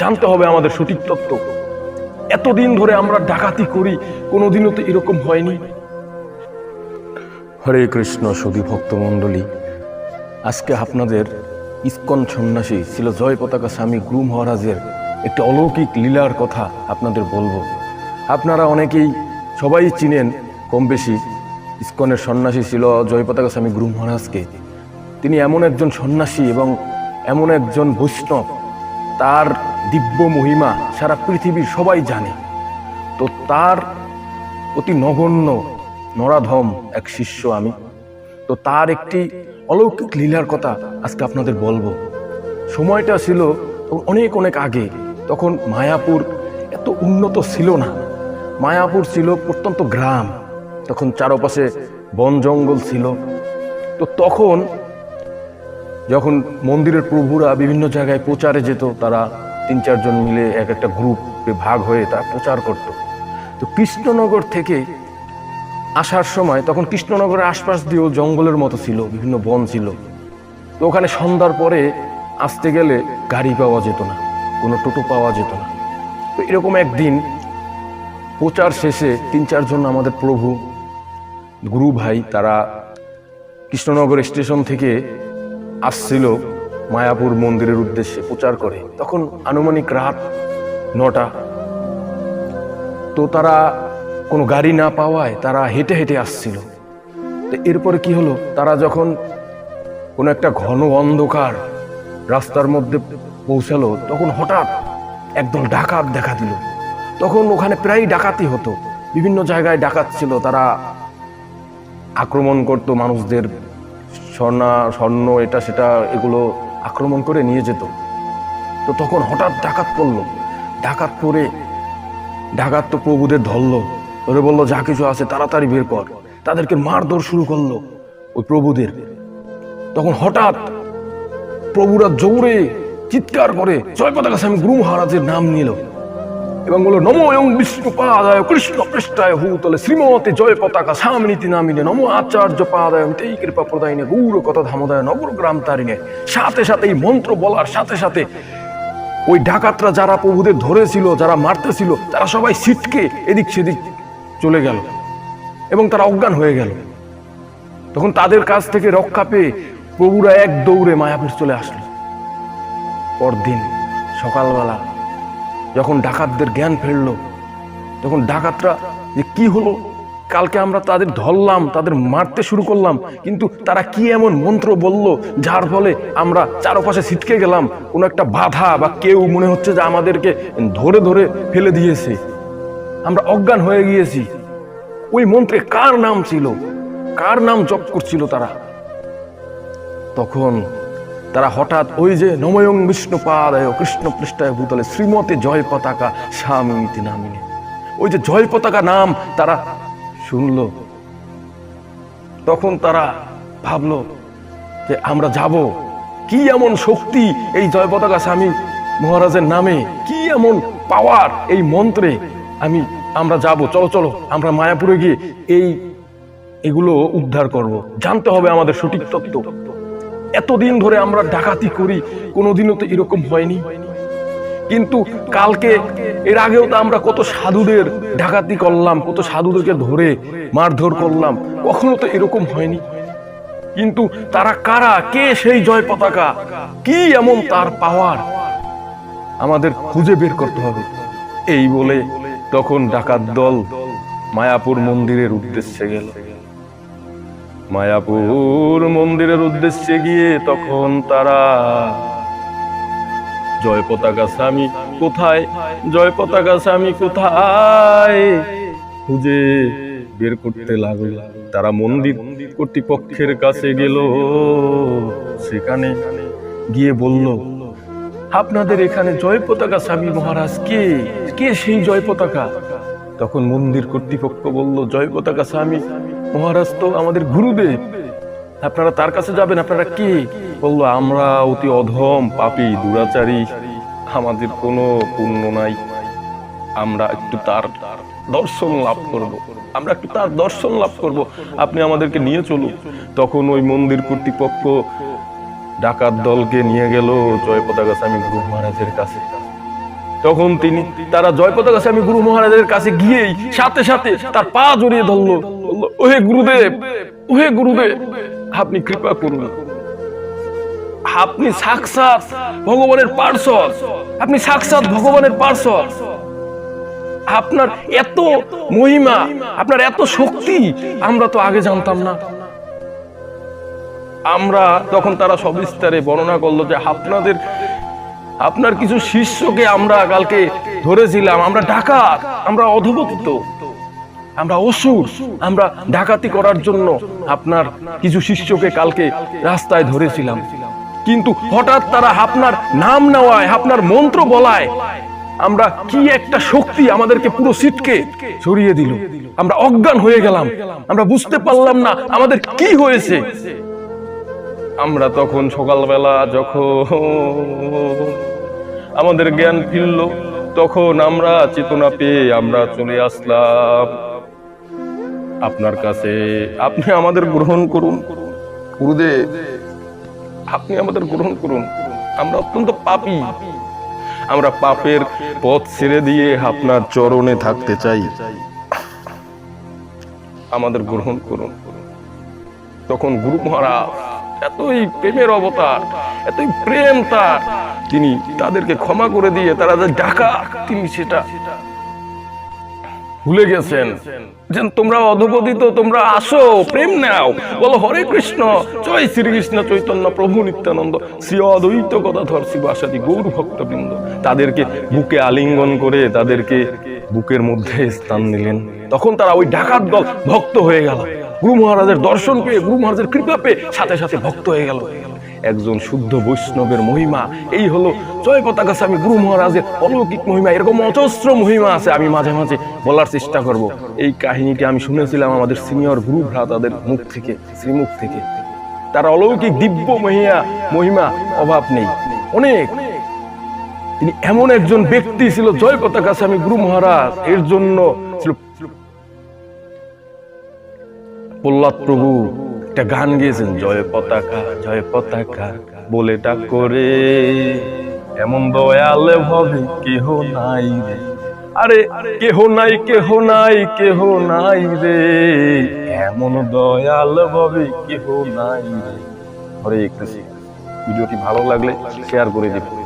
জানতে হবে আমাদের সঠিক তত্ত্ব। এতদিন ধরে আমরা ডাকাতি করি, কোনোদিনও তো এরকম হয়নি। হরে কৃষ্ণ সুধী ভক্ত মণ্ডলী, আজকে আপনাদের ইস্কন সন্ন্যাসী ছিল জয় পতাকা স্বামী গুরু মহারাজের একটি অলৌকিক লীলার কথা আপনাদের বলব। আপনারা অনেকেই সবাই চিনেন কম বেশি ইস্কনের সন্ন্যাসী ছিল জয় পতাকা স্বামী গুরু মহারাজকে। তিনি এমন একজন সন্ন্যাসী এবং এমন একজন বৈষ্ণব। তার দিব্য মহিমা সারা পৃথিবীর সবাই জানে। তো তার অতি নগণ্য নরাধম এক শিষ্য আমি। তো তার একটি অলৌকিক লীলার কথা আজকে আপনাদের বলব। সময়টা ছিল অনেক অনেক আগে। তখন মায়াপুর এত উন্নত ছিল না। মায়াপুর ছিল প্রত্যন্ত গ্রাম। তখন চারপাশে বন জঙ্গল ছিল। তো তখন যখন মন্দিরের প্রভুরা বিভিন্ন জায়গায় প্রচারে যেত, তারা তিন চারজন মিলে এক একটা গ্রুপে ভাগ হয়ে তারা প্রচার করত। তো কৃষ্ণনগর থেকে আসার সময় তখন কৃষ্ণনগরের আশপাশ দিয়েও জঙ্গলের মতো ছিল, বিভিন্ন বন ছিল। তো ওখানে সন্ধ্যার পরে আসতে গেলে গাড়ি পাওয়া যেত না, কোনো টোটো পাওয়া যেত না। তো এরকম একদিন প্রচার শেষে তিন চারজন আমাদের প্রভু, গুরু ভাই তারা কৃষ্ণনগর স্টেশন থেকে আসছিল। মায়াপুর মন্দিরের উদ্দেশ্যে প্রচার করে। তখন আনুমানিক রাত নটা। তো তারা কোনো গাড়ি না পাওয়ায় তারা হেঁটে হেঁটে আসছিল। তো এরপরে কি হলো? তারা যখন কোনো একটা ঘন অন্ধকার রাস্তার মধ্যে পৌঁছালো, তখন হঠাৎ একদল ডাকাত দেখা দিল। তখন ওখানে প্রায় ডাকাতি হতো। বিভিন্ন জায়গায় ডাকাত ছিল, তারা আক্রমণ করতো মানুষদের স্বর্ণা, স্বর্ণ, এটা, সেটা, এগুলো আক্রমণ করে নিয়ে যেত। তো তখন হঠাৎ ডাকাত পড়ল। ডাকাত পরে ডাকাত তো প্রভুদের ধরলো। ওরে বলল, যা কিছু আছে তাড়াতাড়ি বের কর। তাদেরকে মারধর শুরু করল ওই প্রভুদের। তখন হঠাৎ প্রভুরা জোরে চিৎকার করে, জয় পতাকা স্বামী গুরু মহারাজের নাম নিল এবং বলল, নমো বিষ্ণু পাদায় কৃষ্ণ পৃষ্ঠায় ভূতলে শ্রীমতে জয় পতাকা সামনীতি নামিনে নমো আচার্য পাদায় তেই কৃপা প্রদায়নে গৌর কথা ধামদায় নগর গ্রাম তারিণে। সাথে সাথে এই মন্ত্র বলার সাথে সাথে ওই ডাকাতরা যারা প্রভুদের ধরেছিল, যারা মারতেছিল, তারা সবাই ছিটকে এদিক সেদিক চলে গেল এবং তারা অজ্ঞান হয়ে গেল। তখন তাদের কাছ থেকে রক্ষা পেয়ে প্রভুরা এক দৌড়ে মায়াপুর চলে আসলো। পরদিন সকালবেলা যখন ডাকাতদের জ্ঞান ফেলল তখন ডাকাতরা যে কি হলো, কালকে আমরা তাদের ধরলাম, তাদের মারতে শুরু করলাম, কিন্তু তারা কি এমন মন্ত্র বলল, যার ফলে আমরা চারপাশে ছিটকে গেলাম, কোনো একটা বাধা বা কেউ মনে হচ্ছে যে আমাদেরকে ধরে ধরে ফেলে দিয়েছে। আমরা অজ্ঞান হয়ে গিয়েছি। ওই মন্ত্রে কার নাম ছিল? কার নাম জপ করছিল তারা? তখন তারা হঠাৎ ওই যে নময়ং বিষ্ণু পাদায় কৃষ্ণ পৃষ্ঠায় ভূতলে শ্রীমতে জয় পতাকা স্বামীতি নামিনে। ওই যে জয় পতাকা নাম তারা শুনলো। তখন তারা ভাবলো যে আমরা যাব। কি এমন শক্তি এই জয় পতাকা স্বামী মহারাজের নামে? কি এমন পাওয়ার এই মন্ত্রে? আমি, আমরা যাব, চলো চলো, আমরা মায়াপুরে গিয়ে এই, এগুলো উদ্ধার করব। জানতে হবে আমাদের সঠিক তত্ত্ব। এতদিন ধরে আমরা ডাকাতি করি, কোনোদিনও তো এরকম হয়নি। কিন্তু কালকে, এর আগেও তো আমরা কত সাধুদের ডাকাতি করলাম, কত সাধুদেরকে ধরে মারধর করলাম, কখনো তো এরকম হয়নি। কিন্তু তারা কারা, কে সেই জয় পতাকা, কি এমন তার পাওয়ার, আমাদের খুঁজে বের করতে হবে। এই বলে তখন ডাকাত দল মায়াপুর মন্দিরের উদ্দেশ্যে গেল। মায়াপুর মন্দিরের উদ্দেশ্যে গিয়ে তখন তারা জয় পতাকা স্বামী কোথায়? জয় পতাকা স্বামী কোথায়? খুঁজে বের করতে লাগল। তারা মন্দির কর্তৃপক্ষের কাছে গেল। সেখানে গিয়ে বলল, আপনাদের এখানে জয় পতাকা স্বামী মহারাজ কে? কে সেই জয় পতাকা? তখন মন্দির কর্তৃপক্ষ বলল, জয় পতাকা স্বামী মহারাজ তো আমাদের গুরুদেব। আপনারা তার কাছে যাবেন, আপনারা কে? বলল, আমরা অতি অধম পাপী দুরাচারী। আমাদের কোনো পুণ্য নাই। আমরা একটু তার দর্শন লাভ করব। আমরা একটু তার দর্শন লাভ করব। আপনি আমাদেরকে নিয়ে চলুন। তখন ওই মন্দির কর্তৃপক্ষ ডাকাত দলকে নিয়ে গেল জয় পতাকা স্বামী গুরু মহারাজের কাছে। তখন তিনি তারা জয় পতাকা স্বামী গুরু মহারাজের কাছে গিয়েই সাথে সাথে তার পা জড়িয়ে ধরলো। ওহে গুরুদেব ওহে গুরুদেব, আপনি কৃপা করুন। আপনি সাক্ষাৎ ভগবানের পার্শ্বদ। আপনি সাক্ষাৎ ভগবানের পার্শ্বদ। আপনার এত মহিমা, আপনার এত শক্তি, আমরা তো আগে জানতাম না। আমরা তখন তারা সবিস্তারে বর্ণনা করল যে আপনাদের আপনার কিছু শিষ্যকে আমরা কালকে ধরেছিলাম। আমরা ডাকাত, আমরা অধবত্ত আমরা অসুর, আমরা ডাকাতি করার জন্য আপনার কিছু শিষ্যকে কালকে রাস্তায় ধরেছিলাম। কিন্তু হঠাৎ তারা আপনার নাম নেওয়ায়, আপনার মন্ত্র বলায়, আমরা কি একটা শক্তি আমাদেরকে পুরো সিটকে ছড়িয়ে দিল। আমরা অজ্ঞান হয়ে গেলাম। আমরা বুঝতে পারলাম না আমাদের কি হয়েছে। আমরা তখন সকালবেলা যখন আমাদের জ্ঞান ফিরল, তখন আমরা চেতনা পেয়ে আমরা চলে আসলাম। আপনার কাছে আপনি আমাদের গ্রহণ করুন। গুরুদেব, আপনি আমাদের গ্রহণ করুন। আমরা অত্যন্ত পাপী। আমরা পাপের পথ ছেড়ে দিয়ে আপনার চরণে থাকতে চাই। আমাদের গ্রহণ করুন। তখন গুরু মহারাজ এতই প্রেমের অবতার, এতই প্রেম তার। তিনি তাদেরকে ক্ষমা করে দিয়ে তারা যে ডাকা তিনি সেটা ভুলে গেছেন। যে তোমরা অধপতিত, তোমরা আসো, প্রেম নাও। বলো, হরে কৃষ্ণ, জয় শ্রীকৃষ্ণ চৈতন্য প্রভু নিত্যানন্দ, শ্রী অদ্বৈত কথাধর শিবাসাদি গৌর ভক্তবৃন্দ তাদেরকে বুকে আলিঙ্গন করে, তাদেরকে বুকের মধ্যে স্থান নিলেন। তখন তারা ওই ডাকাত দল ভক্ত হয়ে গেল। গুরু মহারাজের দর্শন পেয়ে, গুরু মহারাজের কৃপা পেয়ে সাথে সাথে ভক্ত হয়ে গেল। একজন শুদ্ধ বৈষ্ণবের মহিমা, এই হলো জয় পতাকা স্বামী গুরু মহারাজের অলৌকিক মহিমা। এরকম অজস্র মহিমা আছে, আমি মাঝে মাঝে বলার চেষ্টা করব। এই কাহিনীটি আমি শুনেছিলাম আমাদের সিনিয়র গুরু ভ্রাতাদের মুখ থেকে, শ্রীমুখ থেকে। তার অলৌকিক দিব্য মহিয়া মহিমা অভাব নেই। অনেক তিনি এমন একজন ব্যক্তি ছিল জয় পতাকা স্বামী গুরু মহারাজ, এর জন্য প্রহ্লাদ প্রভু একটা গান গেয়েছেন, জয় পতাকা জয় পতাকা, বলে করে এমন দয়াল ভাবে কেহ নাই রে। আরে, কেহ নাই কেহ নাই কেহ নাই রে। এমন দয়াল ভাবে কেহ নাই রে। হরে কৃষ্ণ। ভিডিওটি ভালো লাগলে শেয়ার করে দিবেন।